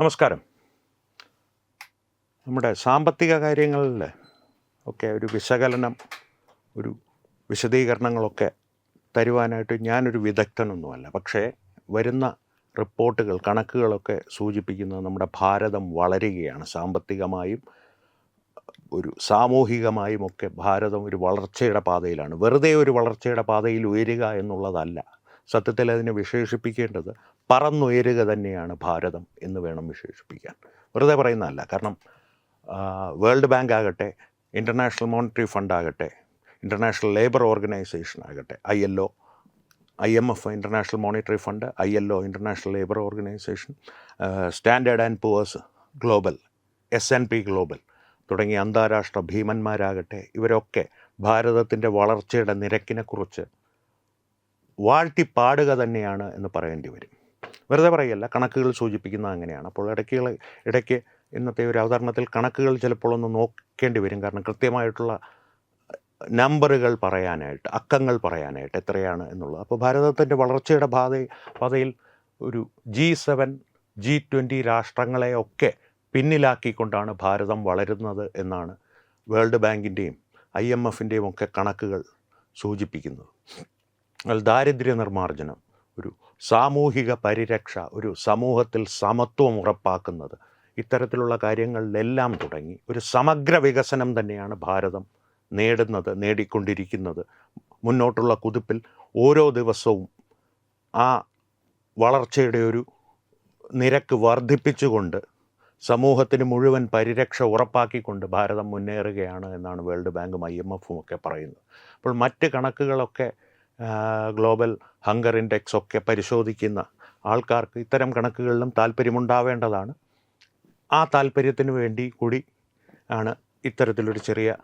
നമസ്കാരം. നമ്മുടെ സാമ്പത്തിക കാര്യങ്ങളിൽ ഒക്കെ ഒരു വിശകലനം ഒരു വിശദീകരണങ്ങളൊക്കെ തരുവാനായിട്ട് ഞാനൊരു വിദഗ്ധനൊന്നുമല്ല. പക്ഷേ വരുന്ന റിപ്പോർട്ടുകൾ കണക്കുകളൊക്കെ സൂചിപ്പിക്കുന്നത് നമ്മുടെ ഭാരതം വളരുകയാണ്. സാമ്പത്തികമായും ഒരു സാമൂഹികമായും ഒക്കെ ഭാരതം ഒരു വളർച്ചയുടെ പാതയിലാണ്. വെറുതെ ഒരു വളർച്ചയുടെ പാതയിൽ ഉയരുക എന്നുള്ളതല്ല. സത്യത്തിൽ അതിനെ വിശേഷിപ്പിക്കേണ്ടത് പറന്നുയരുക തന്നെയാണ് ഭാരതം എന്ന് വേണം വിശേഷിപ്പിക്കാൻ. വെറുതെ പറയുന്നതല്ല. കാരണം വേൾഡ് ബാങ്ക് ആകട്ടെ ഇന്റർനാഷണൽ മോണിറ്ററി ഫണ്ട് ആകട്ടെ ഇന്റർനാഷണൽ ലേബർ ഓർഗനൈസേഷൻ ആകട്ടെ I L O I M F international monetary fund I L O international labour organisation standard and poor's global S N P global തുടങ്ങിയ അന്താരാഷ്ട്ര ഭീമന്മാരാകട്ടെ ഇവരൊക്കെ ഭാരതത്തിന്റെ വളർച്ചയുടെ നിരക്കിനെക്കുറിച്ച് വാഴ്ത്തിപ്പാടുക തന്നെയാണ് എന്ന് പറയേണ്ടി വരും. വെറുതെ പറയല്ല കണക്കുകൾ സൂചിപ്പിക്കുന്നത് അങ്ങനെയാണ്. അപ്പോൾ ഇടയ്ക്ക് ഇടയ്ക്ക് ഇന്നത്തെ ഒരു അവതരണത്തിൽ കണക്കുകൾ ചിലപ്പോൾ ഒന്ന് നോക്കേണ്ടി വരും. കാരണം കൃത്യമായിട്ടുള്ള നമ്പറുകൾ പറയാനായിട്ട് അക്കങ്ങൾ പറയാനായിട്ട് എത്രയാണ് എന്നുള്ളത്. അപ്പോൾ ഭാരതത്തിന്റെ വളർച്ചയുടെ പാത പാതയിൽ ഒരു ജി സെവൻ ജി ട്വന്റി രാഷ്ട്രങ്ങളെയൊക്കെ പിന്നിലാക്കിക്കൊണ്ടാണ് ഭാരതം വളരുന്നത് എന്നാണ് വേൾഡ് ബാങ്കിന്റെയും ഐ എം എഫിന്റെയും ഒക്കെ കണക്കുകൾ സൂചിപ്പിക്കുന്നത്. ദാരിദ്ര്യ നിർമ്മാർജനം ഒരു സാമൂഹിക പരിരക്ഷ ഒരു സമൂഹത്തിൽ സമത്വം ഉറപ്പാക്കുന്നത്. ഇത്തരത്തിലുള്ള കാര്യങ്ങളിലെല്ലാം തുടങ്ങി. ഒരു സമഗ്ര വികസനം തന്നെയാണ് ഭാരതം നേടുന്നത് നേടിക്കൊണ്ടിരിക്കുന്നത്. മുന്നോട്ടുള്ള കുതിപ്പിൽ ഓരോ ദിവസവും ആ വളർച്ചയുടെ ഒരു നിരക്ക് വർദ്ധിപ്പിച്ചുകൊണ്ട് സമൂഹത്തിന് മുഴുവൻ പരിരക്ഷ ഉറപ്പാക്കിക്കൊണ്ട് ഭാരതം മുന്നേറുകയാണ് എന്നാണ് വേൾഡ് ബാങ്കും ഐ എം എഫും ഒക്കെ പറയുന്നത്. അപ്പോൾ മറ്റ് കണക്കുകളൊക്കെ ഗ്ലോബൽ ഹങ്കർ ഇൻഡെക്സ് ഒക്കെ പരിശോധിക്കുന്ന ആൾക്കാർക്ക് ഇത്തരം കണക്കുകളിലും താല്പര്യമുണ്ടാവേണ്ടതാണ്. ആ താല്പര്യത്തിന് വേണ്ടി കൂടി ആണ് ഇത്തരത്തിലൊരു ചെറിയ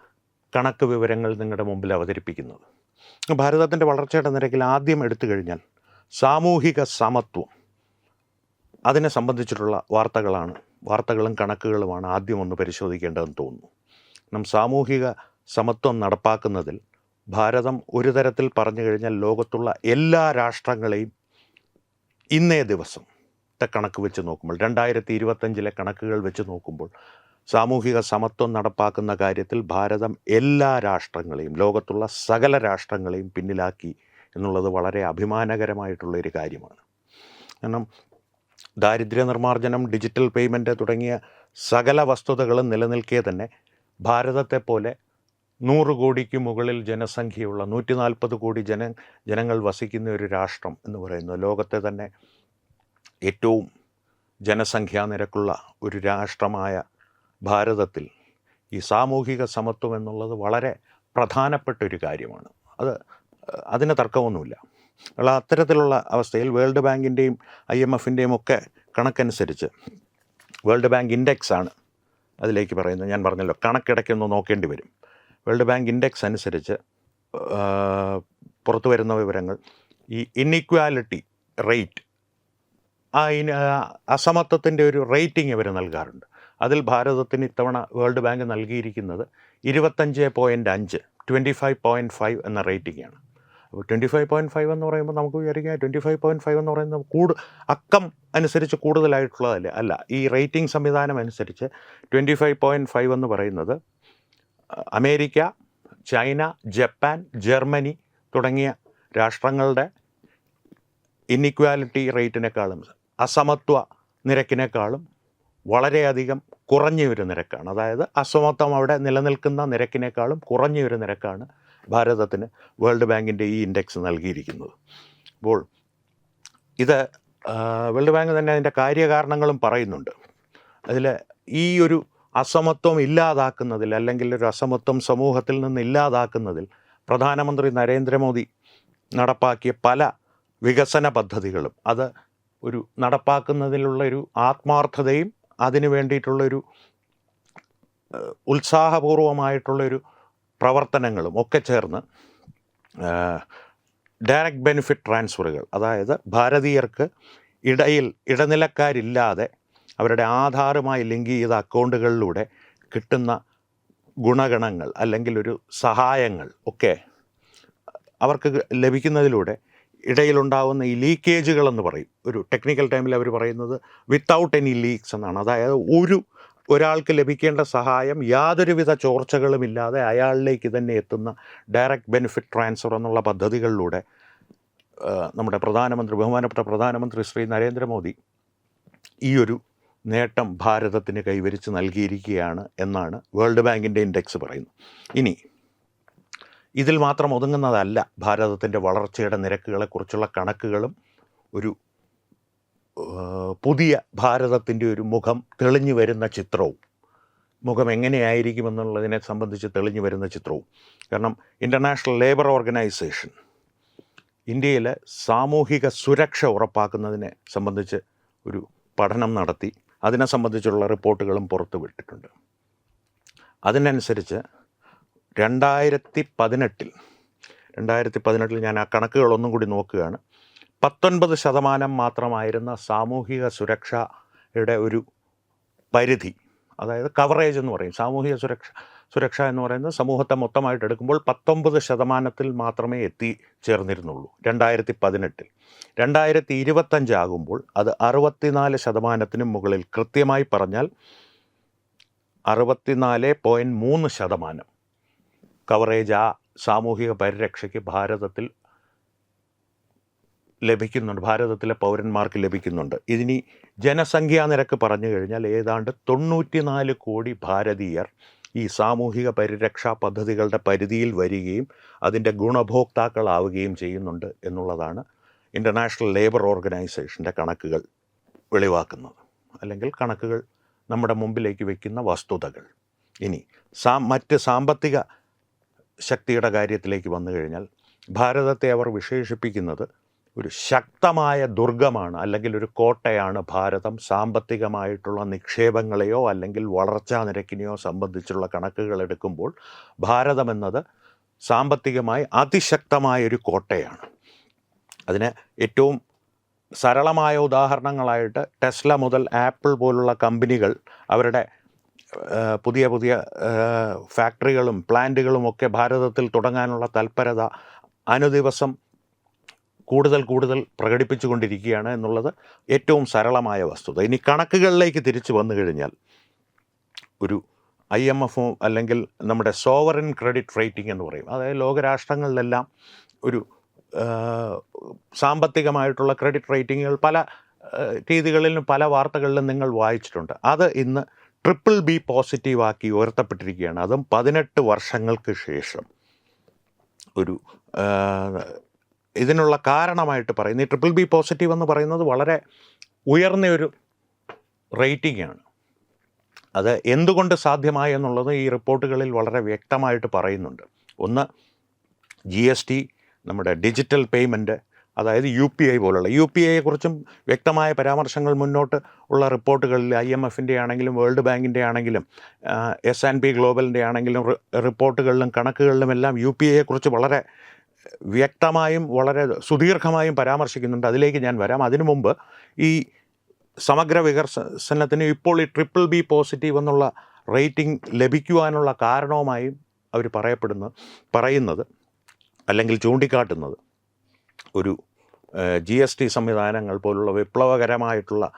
കണക്ക് വിവരങ്ങൾ നിങ്ങളുടെ മുമ്പിൽ അവതരിപ്പിക്കുന്നത്. ഭാരതത്തിന്റെ വളർച്ചയുടെ നിരക്കിൽ ആദ്യം എടുത്തു കഴിഞ്ഞാൽ സാമൂഹിക സമത്വം. അതിനെ സംബന്ധിച്ചിട്ടുള്ള വാർത്തകളാണ് വാർത്തകളും കണക്കുകളുമാണ് ആദ്യം ഒന്ന് പരിശോധിക്കേണ്ടതെന്ന് തോന്നുന്നു. നാം സാമൂഹിക സമത്വം നടപ്പാക്കുന്നതിൽ ഭാരതം ഒരു തരത്തിൽ പറഞ്ഞു കഴിഞ്ഞാൽ ലോകത്തുള്ള എല്ലാ രാഷ്ട്രങ്ങളെയും ഇന്നേ ദിവസം കണക്ക് വെച്ച് നോക്കുമ്പോൾ രണ്ടായിരത്തി ഇരുപത്തഞ്ചിലെ കണക്കുകൾ വെച്ച് നോക്കുമ്പോൾ സാമൂഹിക സമത്വം നടപ്പാക്കുന്ന കാര്യത്തിൽ ഭാരതം എല്ലാ രാഷ്ട്രങ്ങളെയും ലോകത്തുള്ള സകല രാഷ്ട്രങ്ങളെയും പിന്നിലാക്കി എന്നുള്ളത് വളരെ അഭിമാനകരമായിട്ടുള്ള ഒരു കാര്യമാണ്. കാരണം ദാരിദ്ര്യ നിർമ്മാർജനം ഡിജിറ്റൽ പേയ്മെന്റ് തുടങ്ങിയ സകല വസ്തുതകളും നിലനിൽക്കെ തന്നെ ഭാരതത്തെ പോലെ നൂറ് കോടിക്ക് മുകളിൽ ജനസംഖ്യയുള്ള നൂറ്റി നാൽപ്പത് കോടി ജന ജനങ്ങൾ വസിക്കുന്ന ഒരു രാഷ്ട്രം എന്ന് പറയുന്നത് ലോകത്തെ തന്നെ ഏറ്റവും ജനസംഖ്യാ നിരക്കുള്ള ഒരു രാഷ്ട്രമായ ഭാരതത്തിൽ ഈ സാമൂഹിക സമത്വം എന്നുള്ളത് വളരെ പ്രധാനപ്പെട്ട ഒരു കാര്യമാണ്. അത് അതിന് തർക്കമൊന്നുമില്ല. അത്തരത്തിലുള്ള അവസ്ഥയിൽ വേൾഡ് ബാങ്കിന്റെയും ഐ എം എഫിന്റെയും ഒക്കെ കണക്കനുസരിച്ച് വേൾഡ് ബാങ്ക് ഇൻഡെക്സ് ആണ് അതിലേക്ക് പറയുന്നത്. ഞാൻ പറഞ്ഞല്ലോ കണക്കിടയ്ക്കൊന്ന് നോക്കേണ്ടി വരും. വേൾഡ് ബാങ്ക് ഇൻഡെക്സ് അനുസരിച്ച് പുറത്തു വരുന്ന വിവരങ്ങൾ ഈ ഇന്നിക്വാലിറ്റി റേറ്റ് ആ ഇന അസമത്വത്തിന്റെ ഒരു റേറ്റിംഗ് ഇവർ നൽകാറുണ്ട്. അതിൽ ഭാരതത്തിന് ഇത്തവണ വേൾഡ് ബാങ്ക് നൽകിയിരിക്കുന്നത് ഇരുപത്തഞ്ച് പോയിന്റ് അഞ്ച് ട്വന്റി ഫൈവ് പോയിന്റ് ഫൈവ് എന്ന റേറ്റിംഗാണ് അപ്പോൾ ട്വന്റി ഫൈവ് പോയിന്റ് ഫൈവ് എന്ന് പറയുമ്പോൾ നമുക്ക് വിചാരിക്കാം ട്വന്റി ഫൈവ് പോയിന്റ് ഫൈവ് എന്ന് പറയുന്നത് കൂട് അക്കം അനുസരിച്ച് കൂടുതലായിട്ടുള്ളതല്ലേ? അല്ല ഈ റേറ്റിംഗ് സംവിധാനം അനുസരിച്ച് ട്വന്റി ഫൈവ് പോയിന്റ് ഫൈവ് എന്ന് പറയുന്നത് അമേരിക്ക ചൈന ജപ്പാൻ ജർമ്മനി തുടങ്ങിയ രാഷ്ട്രങ്ങളുടെ ഇന്നിക്വാലിറ്റി റേറ്റിനേക്കാളും അസമത്വ നിരക്കിനേക്കാളും വളരെയധികം കുറഞ്ഞ ഒരു നിരക്കാണ്. അതായത് അസമത്വം അവിടെ നിലനിൽക്കുന്ന നിരക്കിനേക്കാളും കുറഞ്ഞ ഒരു നിരക്കാണ് ഭാരതത്തിന് വേൾഡ് ബാങ്കിന്റെ ഈ ഇൻഡെക്സ് നൽകിയിരിക്കുന്നത്. അപ്പോൾ ഇത് വേൾഡ് ബാങ്ക് തന്നെ അതിന്റെ കാര്യകാരണങ്ങളും പറയുന്നുണ്ട്. അതിൽ ഈ ഒരു അസമത്വം ഇല്ലാതാക്കുന്നതിൽ അല്ലെങ്കിൽ ഒരു അസമത്വം സമൂഹത്തിൽ നിന്ന് ഇല്ലാതാക്കുന്നതിൽ പ്രധാനമന്ത്രി നരേന്ദ്രമോദി നടപ്പാക്കിയ പല വികസന പദ്ധതികളും അത് ഒരു നടപ്പാക്കുന്നതിലുള്ള ഒരു ആത്മാർത്ഥതയും അതിനു വേണ്ടിയിട്ടുള്ളൊരു ഉത്സാഹപൂർവമായിട്ടുള്ളൊരു പ്രവർത്തനങ്ങളും ഒക്കെ ചേർന്ന് ഡയറക്റ്റ് ബെനിഫിറ്റ് ട്രാൻസ്ഫറുകൾ അതായത് ഭാരതീയർക്ക് ഇടയിൽ ഇടനിലക്കാരില്ലാതെ അവരുടെ ആധാറുമായി ലിങ്ക് ചെയ്ത അക്കൗണ്ടുകളിലൂടെ കിട്ടുന്ന ഗുണഗണങ്ങൾ അല്ലെങ്കിൽ ഒരു സഹായങ്ങൾ ഒക്കെ അവർക്ക് ലഭിക്കുന്നതിലൂടെ ഇടയിലുണ്ടാകുന്ന ഈ ലീക്കേജുകളെന്ന് പറയും. ഒരു ടെക്നിക്കൽ ടൈമിൽ അവർ പറയുന്നത് വിത്തൗട്ട് എനി ലീക്സ് എന്നാണ്. അതായത് ഒരു ഒരാൾക്ക് ലഭിക്കേണ്ട സഹായം യാതൊരുവിധ ചോർച്ചകളുമില്ലാതെ അയാളിലേക്ക് തന്നെ എത്തുന്ന ഡയറക്റ്റ് ബെനിഫിറ്റ് ട്രാൻസ്ഫർ എന്നുള്ള പദ്ധതികളിലൂടെ നമ്മുടെ പ്രധാനമന്ത്രി ബഹുമാനപ്പെട്ട പ്രധാനമന്ത്രി ശ്രീ നരേന്ദ്രമോദി ഈ ഒരു നേട്ടം ഭാരതത്തിന് കൈവരിച്ച് നൽകിയിരിക്കുകയാണ് എന്നാണ് വേൾഡ് ബാങ്കിന്റെ ഇൻഡെക്സ് പറയുന്നത്. ഇനി ഇതിൽ മാത്രം ഒതുങ്ങുന്നതല്ല ഭാരതത്തിന്റെ വളർച്ചയുടെ നിരക്കുകളെക്കുറിച്ചുള്ള കണക്കുകളും ഒരു പുതിയ ഭാരതത്തിന്റെ ഒരു മുഖം തെളിഞ്ഞു വരുന്ന ചിത്രവും. മുഖം എങ്ങനെയായിരിക്കുമെന്നുള്ളതിനെ സംബന്ധിച്ച് തെളിഞ്ഞു വരുന്ന ചിത്രവും. കാരണം ഇന്റർനാഷണൽ ലേബർ ഓർഗനൈസേഷൻ ഇന്ത്യയിലെ സാമൂഹിക സുരക്ഷ ഉറപ്പാക്കുന്നതിനെ സംബന്ധിച്ച് ഒരു പഠനം നടത്തി. അതിനെ സംബന്ധിച്ചുള്ള റിപ്പോർട്ടുകളും പുറത്തു വിട്ടിട്ടുണ്ട്. അതിനനുസരിച്ച് രണ്ടായിരത്തി പതിനെട്ടിൽ രണ്ടായിരത്തി പതിനെട്ടിൽ ഞാൻ ആ കണക്കുകളൊന്നും കൂടി നോക്കുകയാണ്. പത്തൊൻപത് ശതമാനം മാത്രമായിരുന്ന സാമൂഹിക സുരക്ഷയുടെ ഒരു പരിധി അതായത് കവറേജ് എന്ന് പറയും സാമൂഹിക സുരക്ഷ സുരക്ഷ എന്ന് പറയുന്നത് സമൂഹത്തെ മൊത്തമായിട്ട് എടുക്കുമ്പോൾ പത്തൊമ്പത് ശതമാനത്തിൽ മാത്രമേ എത്തി ചേർന്നിരുന്നുള്ളൂ രണ്ടായിരത്തി പതിനെട്ടിൽ രണ്ടായിരത്തി ഇരുപത്തഞ്ചാകുമ്പോൾ അത് അറുപത്തിനാല് ശതമാനത്തിന് മുകളിൽ കൃത്യമായി പറഞ്ഞാൽ അറുപത്തിനാല് പോയിന്റ് മൂന്ന് ശതമാനം. കവറേജ് ആ സാമൂഹിക പരിരക്ഷയ്ക്ക് ഭാരതത്തിൽ ലഭിക്കുന്നുണ്ട്. ഭാരതത്തിലെ പൗരന്മാർക്ക് ലഭിക്കുന്നുണ്ട്. ഇതിനി ജനസംഖ്യാ നിരക്ക് പറഞ്ഞു കഴിഞ്ഞാൽ ഏതാണ്ട് തൊണ്ണൂറ്റിനാല് കോടി ഭാരതീയർ ഈ സാമൂഹിക പരിരക്ഷാ പദ്ധതികളുടെ പരിധിയിൽ വരികയും അതിന്റെ ഗുണഭോക്താക്കളാവുകയും ചെയ്യുന്നുണ്ട് എന്നുള്ളതാണ് ഇന്റർനാഷണൽ ലേബർ ഓർഗനൈസേഷന്റെ കണക്കുകൾ വെളിവാക്കുന്നത്. അല്ലെങ്കിൽ കണക്കുകൾ നമ്മുടെ മുമ്പിലേക്ക് വയ്ക്കുന്ന വസ്തുതകൾ. ഇനി സാ മറ്റ് സാമ്പത്തിക ശക്തിയുടെ കാര്യത്തിലേക്ക് വന്നു കഴിഞ്ഞാൽ ഭാരതത്തെ അവർ വിശേഷിപ്പിക്കുന്നത് ഒരു ശക്തമായ ദുർഗമാണ് അല്ലെങ്കിൽ ഒരു കോട്ടയാണ് ഭാരതം. സാമ്പത്തികമായിട്ടുള്ള നിക്ഷേപങ്ങളെയോ അല്ലെങ്കിൽ വളർച്ചാ നിരക്കിനെയോ സംബന്ധിച്ചുള്ള കണക്കുകൾ എടുക്കുമ്പോൾ ഭാരതം എന്നത് സാമ്പത്തികമായി അതിശക്തമായ ഒരു കോട്ടയാണ്. അതിന് ഏറ്റവും സരളമായ ഉദാഹരണങ്ങളായിട്ട് ടെസ്ല മുതൽ ആപ്പിൾ പോലുള്ള കമ്പനികൾ അവരുടെ പുതിയ പുതിയ ഫാക്ടറികളും പ്ലാന്റുകളും ഒക്കെ ഭാരതത്തിൽ തുടങ്ങാനുള്ള തൽപരത അനുദിവസം കൂടുതൽ കൂടുതൽ പ്രകടിപ്പിച്ചുകൊണ്ടിരിക്കുകയാണ് എന്നുള്ളത് ഏറ്റവും സരളമായ വസ്തുത. ഇനി കണക്കുകളിലേക്ക് തിരിച്ചു വന്നു കഴിഞ്ഞാൽ ഒരു ഐ എം എഫോ അല്ലെങ്കിൽ നമ്മുടെ സോവറിൻ ക്രെഡിറ്റ് റേറ്റിംഗ് എന്ന് പറയും. അതായത് ലോകരാഷ്ട്രങ്ങളിലെല്ലാം ഒരു സാമ്പത്തികമായിട്ടുള്ള ക്രെഡിറ്റ് റേറ്റിങ്ങുകൾ പല രീതികളിലും പല വാർത്തകളിലും നിങ്ങൾ വായിച്ചിട്ടുണ്ട്. അത് ഇന്ന് ട്രിപ്പിൾ ബി പോസിറ്റീവാക്കി ഉയർത്തപ്പെട്ടിരിക്കുകയാണ്. അതും പതിനെട്ട് വർഷങ്ങൾക്ക് ശേഷം. ഒരു ഇതിനുള്ള കാരണമായിട്ട് പറയുന്നത് ഈ ട്രിപ്പിൾ ബി പോസിറ്റീവ് എന്ന് പറയുന്നത് വളരെ ഉയർന്ന ഒരു റേറ്റിംഗ് ആണ്. അത് എന്തുകൊണ്ട് സാധ്യമായി എന്നുള്ളത് ഈ റിപ്പോർട്ടുകളിൽ വളരെ വ്യക്തമായിട്ട് പറയുന്നുണ്ട്. ഒന്ന് ജി എസ് ടി നമ്മുടെ ഡിജിറ്റൽ പേയ്മെന്റ് അതായത് യു പി ഐ പോലുള്ള യു പി ഐയെക്കുറിച്ചും വ്യക്തമായ പരാമർശങ്ങൾ മുന്നോട്ട് ഉള്ള റിപ്പോർട്ടുകളിൽ ഐ എം എഫിന്റെ ആണെങ്കിലും വേൾഡ് ബാങ്കിന്റെ ആണെങ്കിലും എസ് ആൻഡ് പി ഗ്ലോബലിന്റെ ആണെങ്കിലും റിപ്പോർട്ടുകളിലും കണക്കുകളിലും എല്ലാം യു പി ഐയെക്കുറിച്ച് വളരെ വ്യക്തമായും വളരെ സുദീർഘമായും പരാമർശിക്കുന്നുണ്ട്. അതിലേക്ക് ഞാൻ വരാം. അതിനു മുമ്പ് ഈ സമഗ്ര വികസനത്തിന് ഇപ്പോൾ ഈ ട്രിപ്പിൾ ബി പോസിറ്റീവ് എന്നുള്ള റേറ്റിംഗ് ലഭിക്കുവാനുള്ള കാരണവുമായും അവർ പറയപ്പെടുന്നത് പറയുന്നത് അല്ലെങ്കിൽ ചൂണ്ടിക്കാട്ടുന്നത്. ഒരു ജി എസ് ടി സംവിധാനങ്ങൾ പോലുള്ള വിപ്ലവകരമായിട്ടുള്ള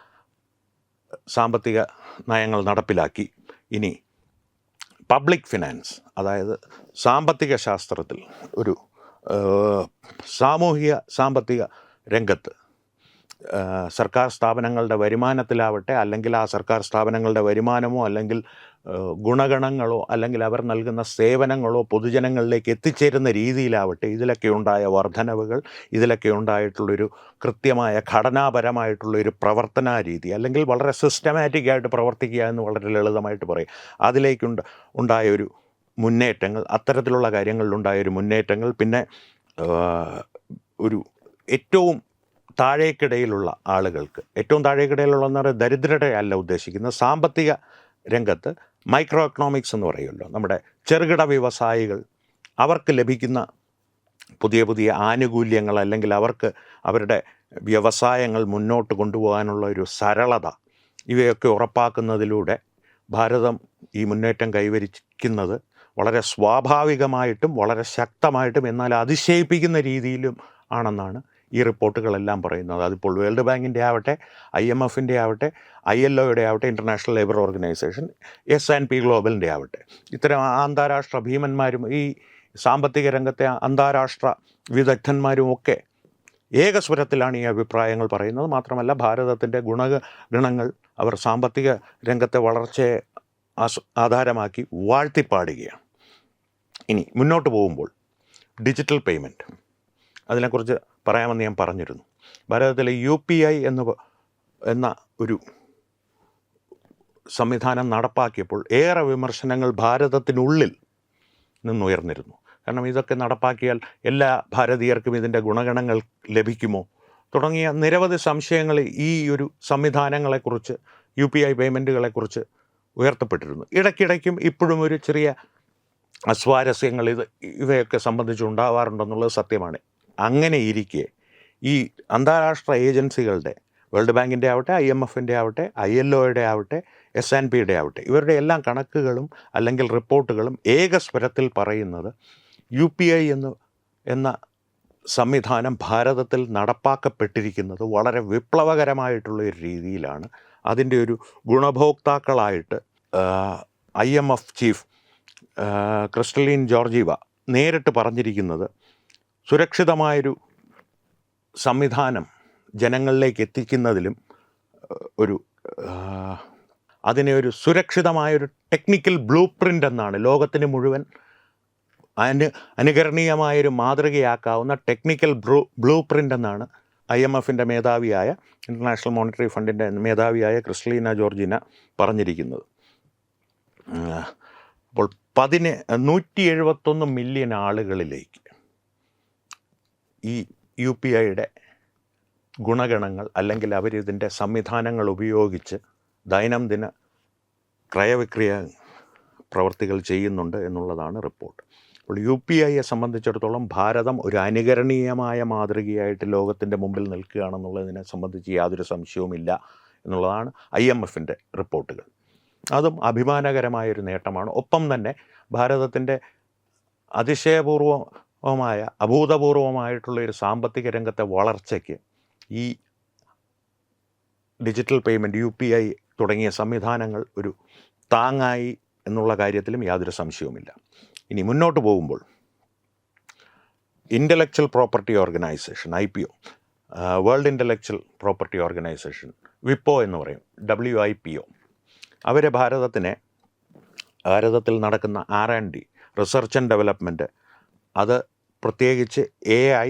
സാമ്പത്തിക നയങ്ങൾ നടപ്പിലാക്കി. ഇനി പബ്ലിക് ഫിനാൻസ് അതായത് സാമ്പത്തിക ശാസ്ത്രത്തിൽ ഒരു സാമൂഹിക സാമ്പത്തിക രംഗത്ത്. സർക്കാർ സ്ഥാപനങ്ങളുടെ വരുമാനത്തിലാവട്ടെ അല്ലെങ്കിൽ ആ സർക്കാർ സ്ഥാപനങ്ങളുടെ വരുമാനമോ അല്ലെങ്കിൽ ഗുണഗണങ്ങളോ അല്ലെങ്കിൽ അവർ നൽകുന്ന സേവനങ്ങളോ പൊതുജനങ്ങളിലേക്ക് എത്തിച്ചേരുന്ന രീതിയിലാവട്ടെ ഇതിലൊക്കെ ഉണ്ടായ വർധനവുകൾ ഇതിലൊക്കെ ഉണ്ടായിട്ടുള്ളൊരു കൃത്യമായ ഘടനാപരമായിട്ടുള്ളൊരു പ്രവർത്തന രീതി അല്ലെങ്കിൽ വളരെ സിസ്റ്റമാറ്റിക്കായിട്ട് പ്രവർത്തിക്കുക എന്ന് വളരെ ലളിതമായിട്ട് പറയും. അതിലേക്കുണ്ട് ഉണ്ടായ ഒരു മുന്നേറ്റങ്ങൾ അത്തരത്തിലുള്ള കാര്യങ്ങളിലുണ്ടായൊരു മുന്നേറ്റങ്ങൾ പിന്നെ ഒരു ഏറ്റവും താഴേക്കിടയിലുള്ള ആളുകൾക്ക് ഏറ്റവും താഴേക്കിടയിലുള്ള എന്ന് പറയുന്നത് ദരിദ്രരെ അല്ല ഉദ്ദേശിക്കുന്നത് സാമ്പത്തിക രംഗത്ത് മൈക്രോ എക്കണോമിക്സ് എന്ന് പറയുമല്ലോ. നമ്മുടെ ചെറുകിട വ്യവസായികൾ അവർക്ക് ലഭിക്കുന്ന പുതിയ പുതിയ ആനുകൂല്യങ്ങൾ അല്ലെങ്കിൽ അവർക്ക് അവരുടെ വ്യവസായങ്ങൾ മുന്നോട്ട് കൊണ്ടുപോകാനുള്ള ഒരു സരളത ഇവയൊക്കെ ഉറപ്പാക്കുന്നതിലൂടെ ഭാരതം ഈ മുന്നേറ്റം കൈവരിക്കുന്നത് വളരെ സ്വാഭാവികമായിട്ടും വളരെ ശക്തമായിട്ടും എന്നാൽ അതിശയിപ്പിക്കുന്ന രീതിയിലും ആണെന്നാണ് ഈ റിപ്പോർട്ടുകളെല്ലാം പറയുന്നത്. അതിപ്പോൾ വേൾഡ് ബാങ്കിന്റെ ആവട്ടെ ഐ എം എഫിന്റെ ആവട്ടെ ഐ എൽ ഒയുടെ ആവട്ടെ international labour organisation S and P ഗ്ലോബലിന്റെ ആവട്ടെ. ഇത്തരം അന്താരാഷ്ട്ര ഭീമന്മാരും ഈ സാമ്പത്തിക രംഗത്തെ അന്താരാഷ്ട്ര വിദഗ്ധന്മാരും ഒക്കെ ഏകസ്വരത്തിലാണ് ഈ അഭിപ്രായങ്ങൾ പറയുന്നത്. മാത്രമല്ല ഭാരതത്തിന്റെ ഗുണ ഗുണങ്ങൾ അവർ സാമ്പത്തിക രംഗത്തെ വളർച്ചയെ ആധാരമാക്കി വാഴ്ത്തിപ്പാടുകയാണ്. ഇനി മുന്നോട്ട് പോകുമ്പോൾ ഡിജിറ്റൽ പേയ്മെന്റ്. അതിനെക്കുറിച്ച് പറയാമെന്ന് ഞാൻ പറഞ്ഞിരുന്നു. ഭാരതത്തിലെ യു പി ഐ എന്ന് എന്ന ഒരു സംവിധാനം നടപ്പാക്കിയപ്പോൾ ഏറെ വിമർശനങ്ങൾ ഭാരതത്തിനുള്ളിൽ നിന്നുയർന്നിരുന്നു. കാരണം ഇതൊക്കെ നടപ്പാക്കിയാൽ എല്ലാ ഭാരതീയർക്കും ഇതിന്റെ ഗുണഗണങ്ങൾ ലഭിക്കുമോ? തുടങ്ങിയ നിരവധി സംശയങ്ങൾ ഈ ഒരു സംവിധാനങ്ങളെക്കുറിച്ച് യു പി ഐ പേയ്മെന്റുകളെക്കുറിച്ച് ഉയർത്തപ്പെട്ടിരുന്നു. ഇടയ്ക്കിടയ്ക്കും ഇപ്പോഴും ഒരു ചെറിയ അസ്വാരസ്യങ്ങൾ ഇത് ഇവയൊക്കെ സംബന്ധിച്ചുണ്ടാവാറുണ്ടെന്നുള്ളത് സത്യമാണ്. അങ്ങനെ ഇരിക്കെ ഈ അന്താരാഷ്ട്ര ഏജൻസികളുടെ വേൾഡ് ബാങ്കിന്റെ ആവട്ടെ ഐ എം എഫിന്റെ ആവട്ടെ ഐ എൽ ഒയുടെ ആവട്ടെ എസ് ആൻഡ് പിയുടെ ആവട്ടെ ഇവരുടെ എല്ലാം കണക്കുകളും അല്ലെങ്കിൽ റിപ്പോർട്ടുകളും ഏകസ്വരത്തിൽ പറയുന്നത് യു പി ഐ എന്ന് എന്ന സംവിധാനം ഭാരതത്തിൽ നടപ്പാക്കപ്പെട്ടിരിക്കുന്നത് വളരെ വിപ്ലവകരമായിട്ടുള്ള ഒരു രീതിയിലാണ്. അതിന്റെ ഒരു ഗുണഭോക്താക്കളായിട്ട് I M F chief Kristalina Georgieva നേരിട്ട് പറഞ്ഞിരിക്കുന്നത് സുരക്ഷിതമായൊരു സംവിധാനം ജനങ്ങളിലേക്ക് എത്തിക്കുന്നതിലും ഒരു അതിനെ ഒരു സുരക്ഷിതമായൊരു ടെക്നിക്കൽ ബ്ലൂ പ്രിന്റ് എന്നാണ് ലോകത്തിന് മുഴുവൻ അനു അനുകരണീയമായൊരു മാതൃകയാക്കാവുന്ന ടെക്നിക്കൽ ബ്ലൂ ബ്ലൂ പ്രിന്റ് എന്നാണ് ഐ എം എഫിന്റെ മേധാവിയായ ഇന്റർനാഷണൽ മോണിറ്ററി ഫണ്ടിന്റെ മേധാവിയായ ക്രിസ്റ്റലീന ജോർജിന പറഞ്ഞിരിക്കുന്നത്. അപ്പോൾ പതിന് നൂറ്റി എഴുപത്തൊന്ന് മില്യൺ ആളുകളിലേക്ക് ഈ യു പി ഐയുടെ ഗുണഗണങ്ങൾ അല്ലെങ്കിൽ അവരിതിന്റെ സംവിധാനങ്ങൾ ഉപയോഗിച്ച് ദൈനംദിന ക്രയവിക്രയ പ്രവർത്തികൾ ചെയ്യുന്നുണ്ട് എന്നുള്ളതാണ് റിപ്പോർട്ട്. അപ്പോൾ യു പി ഐയെ സംബന്ധിച്ചിടത്തോളം ഭാരതം ഒരു അനുകരണീയമായ മാതൃകയായിട്ട് ലോകത്തിന്റെ മുമ്പിൽ നിൽക്കുകയാണെന്നുള്ളതിനെ സംബന്ധിച്ച് യാതൊരു സംശയവുമില്ല എന്നുള്ളതാണ് ഐ എം എഫിന്റെ റിപ്പോർട്ടുകൾ. അതും അഭിമാനകരമായൊരു നേട്ടമാണ്. ഒപ്പം തന്നെ ഭാരതത്തിന്റെ അതിശയപൂർവമായ അഭൂതപൂർവമായിട്ടുള്ള ഒരു സാമ്പത്തിക രംഗത്തെ വളർച്ചയ്ക്ക് ഈ digital payment U P I തുടങ്ങിയ സംവിധാനങ്ങൾ ഒരു താങ്ങായി എന്നുള്ള കാര്യത്തിലും യാതൊരു സംശയവുമില്ല. ഇനി മുന്നോട്ട് പോകുമ്പോൾ intellectual property organisation I P O world intellectual property organisation വിപ്പോ എന്ന് പറയും ഡബ്ല്യു ഐ പി ഒ. അവർ ഭാരതത്തിനെ ഭാരതത്തിൽ നടക്കുന്ന R and D research and development അത് പ്രത്യേകിച്ച് A I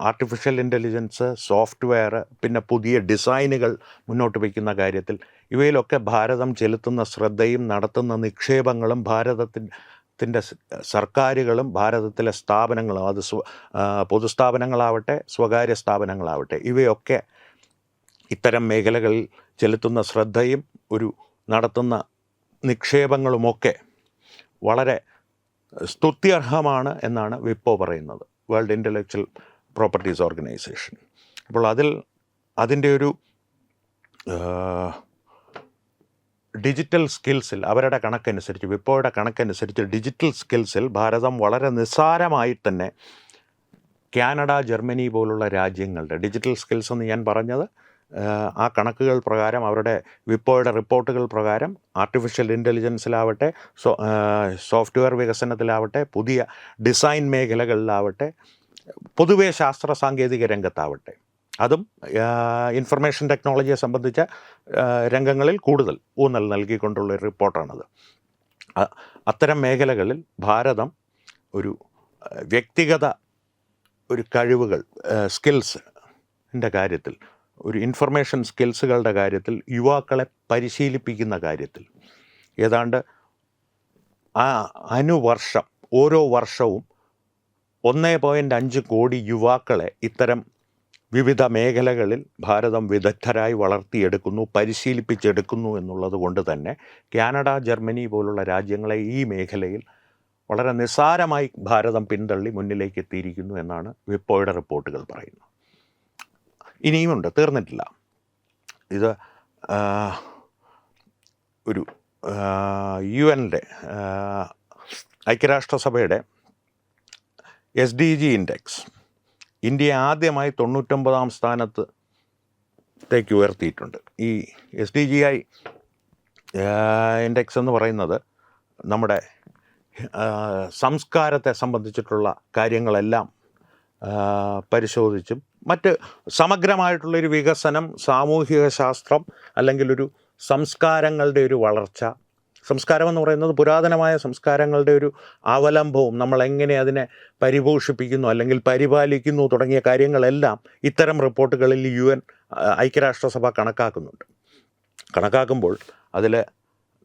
artificial intelligence software പിന്നെ പുതിയ ഡിസൈനുകൾ മുന്നോട്ട് വയ്ക്കുന്ന കാര്യത്തിൽ ഇവയിലൊക്കെ ഭാരതം ചെലുത്തുന്ന ശ്രദ്ധയും നടത്തുന്ന നിക്ഷേപങ്ങളും ഭാരതത്തിന്റെ സർക്കാരുകളും ഭാരതത്തിലെ സ്ഥാപനങ്ങളും അത് സ്വ പൊതുസ്ഥാപനങ്ങളാവട്ടെ സ്വകാര്യ സ്ഥാപനങ്ങളാവട്ടെ ഇവയൊക്കെ ഇത്തരം മേഖലകളിൽ ചെലുത്തുന്ന ശ്രദ്ധയും ഒരു നടത്തുന്ന നിക്ഷേപങ്ങളുമൊക്കെ വളരെ സ്തുത്യർഹമാണ് എന്നാണ് വിപ്പോ പറയുന്നത്. വേൾഡ് ഇന്റലക്ച്വൽ പ്രോപ്പർട്ടീസ് ഓർഗനൈസേഷൻ അപ്പോൾ അതിൽ അതിന്റെ ഒരു ഡിജിറ്റൽ സ്കിൽസിൽ അവരുടെ കണക്കനുസരിച്ച് വിപ്പോയുടെ കണക്കനുസരിച്ച് ഡിജിറ്റൽ സ്കിൽസിൽ ഭാരതം വളരെ നിസ്സാരമായി തന്നെ കാനഡ ജർമ്മനി പോലുള്ള രാജ്യങ്ങളുടെ ഡിജിറ്റൽ സ്കിൽസ് എന്ന് ഞാൻ പറഞ്ഞത് ആ കണക്കുകൾ പ്രകാരം അവരുടെ വിപ്പോയുടെ റിപ്പോർട്ടുകൾ പ്രകാരം ആർട്ടിഫിഷ്യൽ ഇന്റലിജൻസിലാവട്ടെ സോ സോഫ്റ്റ്വെയർ വികസനത്തിലാവട്ടെ പുതിയ ഡിസൈൻ മേഖലകളിലാവട്ടെ പൊതുവെ ശാസ്ത്ര സാങ്കേതിക രംഗത്താവട്ടെ. അതും ഇൻഫർമേഷൻ ടെക്നോളജിയെ സംബന്ധിച്ച രംഗങ്ങളിൽ കൂടുതൽ ഊന്നൽ നൽകിക്കൊണ്ടുള്ള ഒരു റിപ്പോർട്ടാണത്. അത്തരം മേഖലകളിൽ ഭാരതം ഒരു വ്യക്തിഗത ഒരു കഴിവുകൾ സ്കിൽസ് കാര്യത്തിൽ ഒരു ഇൻഫർമേഷൻ സ്കിൽസുകളുടെ കാര്യത്തിൽ യുവാക്കളെ പരിശീലിപ്പിക്കുന്ന കാര്യത്തിൽ. ഏതാണ്ട് ആ അനുവർഷം ഓരോ വർഷവും ഒന്നേ പോയിന്റ് അഞ്ച് കോടി യുവാക്കളെ ഇത്തരം വിവിധ മേഖലകളിൽ ഭാരതം വിദഗ്ധരായി വളർത്തിയെടുക്കുന്നു പരിശീലിപ്പിച്ചെടുക്കുന്നു എന്നുള്ളത് കൊണ്ട് തന്നെ കാനഡ ജർമ്മനി പോലുള്ള രാജ്യങ്ങളെ ഈ മേഖലയിൽ വളരെ നിസ്സാരമായി ഭാരതം പിന്തള്ളി മുന്നിലേക്ക് എത്തിയിരിക്കുന്നു എന്നാണ് വിപ്പോയുടെ റിപ്പോർട്ടുകൾ പറയുന്നത്. ഇനിയുമുണ്ട് തീർന്നിട്ടില്ല. ഇത് ഒരു യു എന്റെ ഐക്യരാഷ്ട്രസഭയുടെ എസ് ഡി ജി ഇൻഡെക്സ് ഇന്ത്യയെ ആദ്യമായി തൊണ്ണൂറ്റൊമ്പതാം സ്ഥാനത്ത് ത്തേക്ക് ഉയർത്തിയിട്ടുണ്ട്. ഈ S D G I index എന്ന് പറയുന്നത് നമ്മുടെ സംസ്കാരത്തെ സംബന്ധിച്ചിട്ടുള്ള കാര്യങ്ങളെല്ലാം പരിശോധിച്ചും മറ്റ് സമഗ്രമായിട്ടുള്ളൊരു വികസനം സാമൂഹിക ശാസ്ത്രം അല്ലെങ്കിൽ ഒരു സംസ്കാരങ്ങളുടെ ഒരു വളർച്ച. സംസ്കാരം എന്ന് പറയുന്നത് പുരാതനമായ സംസ്കാരങ്ങളുടെ ഒരു അവലംബവും നമ്മൾ എങ്ങനെ അതിനെ പരിപോഷിപ്പിക്കുന്നു അല്ലെങ്കിൽ പരിപാലിക്കുന്നു തുടങ്ങിയ കാര്യങ്ങളെല്ലാം ഇത്തരം റിപ്പോർട്ടുകളിൽ യു എൻ ഐക്യരാഷ്ട്രസഭ കണക്കാക്കുന്നുണ്ട്. കണക്കാക്കുമ്പോൾ അതിൽ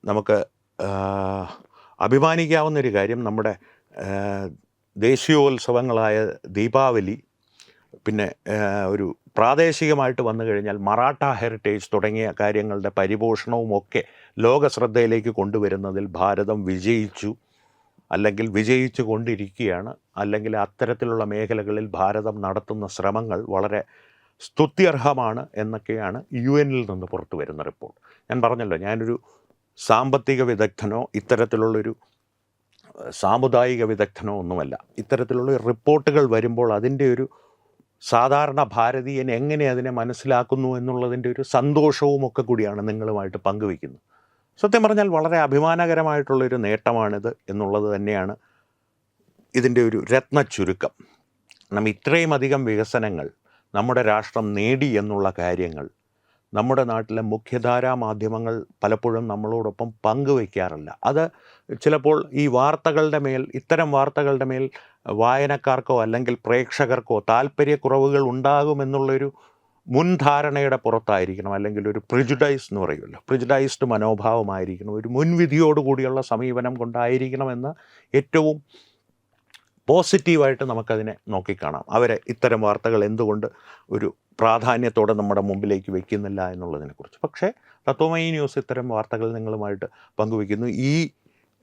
നമുക്ക് അഭിമാനിക്കാവുന്ന അഭിമാനിക്കാവുന്നൊരു കാര്യം നമ്മുടെ ദേശീയോത്സവങ്ങളായ ദീപാവലി പിന്നെ ഒരു പ്രാദേശികമായിട്ട് വന്നു കഴിഞ്ഞാൽ മറാഠ ഹെറിറ്റേജ് തുടങ്ങിയ കാര്യങ്ങളുടെ പരിപോഷണവും ഒക്കെ ലോക ശ്രദ്ധയിലേക്ക് കൊണ്ടുവരുന്നതിൽ ഭാരതം വിജയിച്ചു. അല്ലെങ്കിൽ വിജയിച്ചു കൊണ്ടിരിക്കുകയാണ്. അല്ലെങ്കിൽ അത്തരത്തിലുള്ള മേഖലകളിൽ ഭാരതം നടത്തുന്ന ശ്രമങ്ങൾ വളരെ സ്തുത്യർഹമാണ് എന്നൊക്കെയാണ് യു എനിൽ നിന്ന് പുറത്തു വരുന്ന റിപ്പോർട്ട്. ഞാൻ പറഞ്ഞല്ലോ ഞാനൊരു സാമ്പത്തിക വിദഗ്ധനോ ഇത്തരത്തിലുള്ളൊരു സാമുദായിക വിദഗ്ധനോ ഒന്നുമല്ല. ഇത്തരത്തിലുള്ള റിപ്പോർട്ടുകൾ വരുമ്പോൾ അതിന്റെ ഒരു സാധാരണ ഭാരതീയൻ എങ്ങനെ അതിനെ മനസ്സിലാക്കുന്നു എന്നുള്ളതിന്റെ ഒരു സന്തോഷവും ഒക്കെ കൂടിയാണ് നിങ്ങളുമായിട്ട് പങ്കുവയ്ക്കുന്നത്. സത്യം പറഞ്ഞാൽ വളരെ അഭിമാനകരമായിട്ടുള്ളൊരു നേട്ടമാണിത് എന്നുള്ളത് തന്നെയാണ് ഇതിന്റെ ഒരു രത്ന ചുരുക്കം നമ്മൾ ഇത്രയും അധികം വികസനങ്ങൾ നമ്മുടെ രാഷ്ട്രം നേടി എന്നുള്ള കാര്യങ്ങൾ നമ്മുടെ നാട്ടിലെ മുഖ്യധാരാ മാധ്യമങ്ങൾ പലപ്പോഴും നമ്മളോടൊപ്പം പങ്കുവയ്ക്കാറില്ല അത് ചിലപ്പോൾ ഈ വാർത്തകളുടെ മേൽ ഇത്തരം വാർത്തകളുടെ മേൽ വായനക്കാർക്കോ അല്ലെങ്കിൽ പ്രേക്ഷകർക്കോ താല്പര്യക്കുറവുകൾ ഉണ്ടാകുമെന്നുള്ളൊരു മുൻധാരണയുടെ പുറത്തായിരിക്കണം. അല്ലെങ്കിൽ ഒരു പ്രിജുഡൈസ് എന്ന് പറയുമല്ലോ. പ്രിജുഡൈസ്ഡ് മനോഭാവമായിരിക്കണം. ഒരു മുൻവിധിയോടുകൂടിയുള്ള സമീപനം കൊണ്ടായിരിക്കണമെന്ന് ഏറ്റവും പോസിറ്റീവായിട്ട് നമുക്കതിനെ നോക്കിക്കാണാം. അവരെ ഇത്തരം വാർത്തകൾ എന്തുകൊണ്ട് ഒരു പ്രാധാന്യത്തോടെ നമ്മുടെ മുമ്പിലേക്ക് വെക്കുന്നില്ല എന്നുള്ളതിനെക്കുറിച്ച്. പക്ഷേ തത്വമയി ന്യൂസ് ഇത്തരം വാർത്തകൾ നിങ്ങളുമായിട്ട് പങ്കുവയ്ക്കുന്നു. ഈ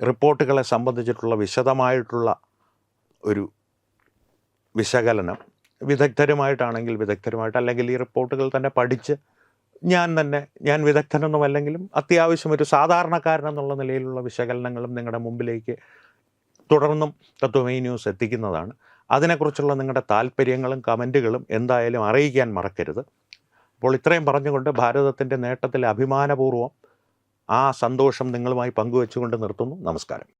റിപ്പോർട്ടുകളെ സംബന്ധിച്ചിട്ടുള്ള വിശദമായിട്ടുള്ള ഒരു വിശകലനം വിദഗ്ധരുമായിട്ടാണെങ്കിൽ വിദഗ്ധരുമായിട്ട് അല്ലെങ്കിൽ ഈ റിപ്പോർട്ടുകൾ തന്നെ പഠിച്ച് ഞാൻ തന്നെ ഞാൻ വിദഗ്ധനൊന്നുമല്ലെങ്കിലും അത്യാവശ്യം ഒരു സാധാരണക്കാരൻ എന്നുള്ള നിലയിലുള്ള വിശകലനങ്ങളും നിങ്ങളുടെ മുമ്പിലേക്ക് തുടർന്നും തത്വമേ ന്യൂസ് എത്തിക്കുന്നതാണ്. അതിനെക്കുറിച്ചുള്ള നിങ്ങളുടെ താല്പര്യങ്ങളും കമന്റുകളും എന്തായാലും അറിയിക്കാൻ മറക്കരുത്. അപ്പോൾ ഇത്രയും പറഞ്ഞുകൊണ്ട് ഭാരതത്തിന്റെ നേട്ടത്തിൽ അഭിമാനപൂർവം ആ സന്തോഷം നിങ്ങളുമായി പങ്കുവെച്ചുകൊണ്ട് നിർത്തുന്നു. നമസ്കാരം.